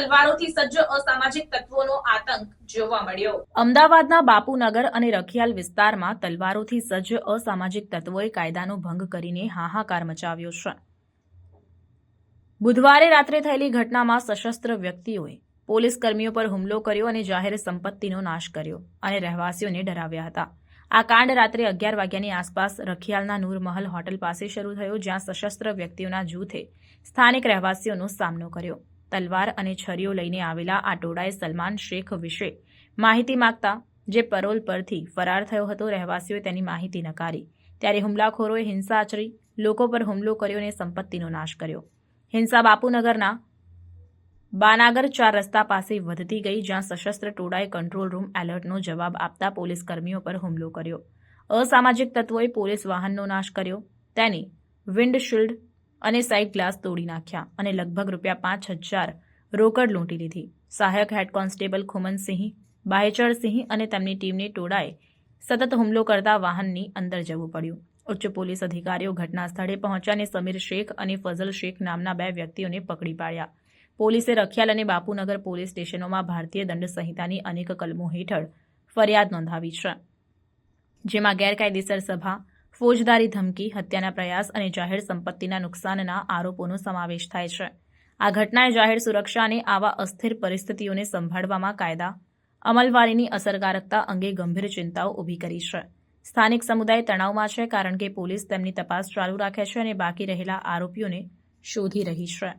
તલવારોથી સજ્જ અસામાજિક તત્વોનો આતંક જોવા મળ્યો. અમદાવાદના બાપુનગર અને રખિયાલ વિસ્તારમાં તલવારોથી સજ્જ અસામાજિક તત્વોએ કાયદાનો ભંગ કરીને હાહાકાર મચાવ્યો છે. બુધવારે રાત્રે થયેલી ઘટનામાં સશસ્ત્ર વ્યક્તિઓએ પોલીસ કર્મીઓ પર હુમલો કર્યો અને જાહેર સંપત્તિનો નાશ કર્યો અને રહેવાસીઓને ડરાવ્યા હતા. આ કાંડ રાત્રે અગિયાર વાગ્યાની આસપાસ રખિયાલના નૂરમહલ હોટલ પાસે શરૂ થયો, જ્યાં સશસ્ત્ર વ્યક્તિઓના જૂથે સ્થાનિક રહેવાસીઓનો સામનો કર્યો. તલવાર અને છરીઓ લઈને આવેલા આ ટોળાએ સલમાન શેખ વિશે માહિતી માંગતા, જે પરોલ પરથી ફરાર થયો હતો, રહેવાસીઓએ તેની માહિતી નકારી. ત્યારે હુમલાખોરોએ હિંસા આચરી, લોકો પર હુમલો કર્યો અને સંપત્તિનો નાશ કર્યો. હિંસા બાપુનગરના બાનાગર ચાર રસ્તા પાસે વધતી ગઈ, જ્યાં સશસ્ત્ર ટોળાએ કંટ્રોલ રૂમ એલર્ટનો જવાબ આપતા પોલીસ કર્મીઓ પર હુમલો કર્યો. અસામાજિક તત્વોએ પોલીસ વાહનનો નાશ કર્યો. તેની વિન્ડશીલ્ડ અને સાઈડ ગ્લાસ તોડી નાખ્યા અને લગભગ રૂપિયા પાંચ હજાર રોકડ લૂંટી લીધી. સહાયક હેડ કોન્સ્ટેબલ ખુમનસિંહ બાહેચરસિંહ અને તેમની ટીમને ટોળાએ સતત હુમલો કરતા વાહનની અંદર જવું પડ્યું. ઉચ્ચ પોલીસ અધિકારીઓ ઘટના સ્થળે પહોંચ્યા સમીર શેખ અને ફઝલ શેખ નામના બે વ્યક્તિઓને પકડી પાડ્યા. પોલીસે રખિયાલ અને બાપુનગર પોલીસ સ્ટેશનોમાં ભારતીય દંડ સંહિતાની અનેક કલમો હેઠળ ફરિયાદ નોંધાવી છે. જેમાં ગેરકાયદેસર સભા ફોજદારી ધમકી, હત્યાના પ્રયાસ અને જાહેર સંપત્તિના નુકસાનના આરોપોનો સમાવેશ થાય છે. આ ઘટનાએ જાહેર સુરક્ષા અને આવા અસ્થિર પરિસ્થિતિઓને સંભાળવામાં કાયદા, અમલવારીની અસરકારકતા અંગે ગંભીર ચિંતાઓ ઊભી કરી છે. સ્થાનિક સમુદાય તણાવમાં છે કારણ કે પોલીસ તેમની તપાસ ચાલુ રાખે છે અને બાકી રહેલા આરોપીઓને શોધી રહી છે.